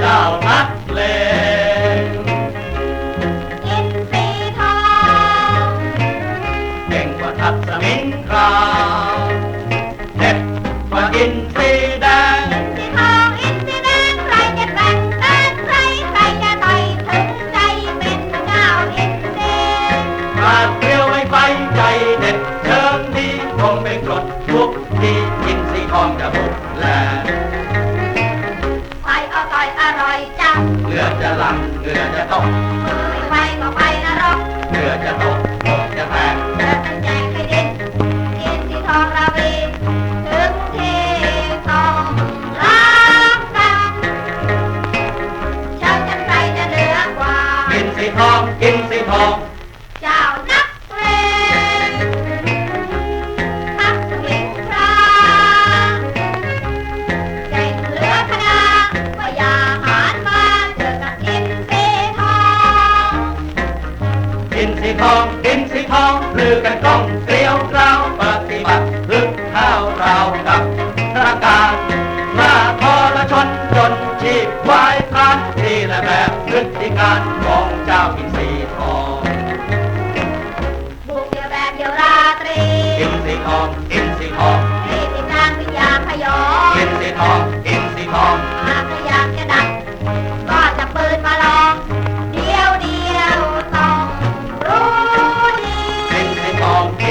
จ้านักเลกินสีทองเก่งกว่าทัพสมิงคราวเด็ดกว่ากินสีแดงกินสีทองอินสีแดงใครจะแบ่งต้านใครใครจะต่อยถึงใจเป็นเงาอินเดงขาดเปรี้ยวไม่ไฟใจเด็ดเชิงดีคงเป็นกรดทุกทีอินสีทองจะบุกแหล หลังเหงื่อจะตกไปก็ไปนรกเหงื่อจะตกอกจะแตกเดินตั้งแจกให้ดินกินที่ทองราวีถึงที่ต้องรักกันเช้าจันไรจะเหลือกว่ากินสีทองกินสีทอง กินสีทอง กินสีทองลือกันกล้องเกลียวกราวปฏิบัติลึกข้าวราวกับประกาศมาทรชนจนชีพวายพลันที่และแบบพฤติการของเจ้ากินสีทองบุกเดียวแบบเดียวราตรีกินสีทองกินสีทอง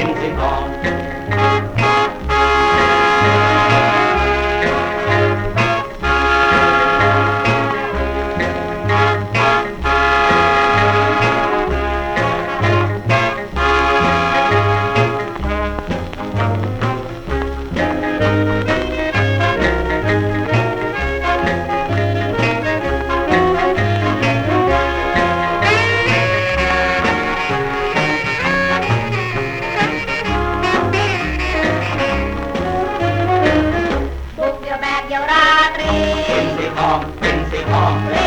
นสีท อง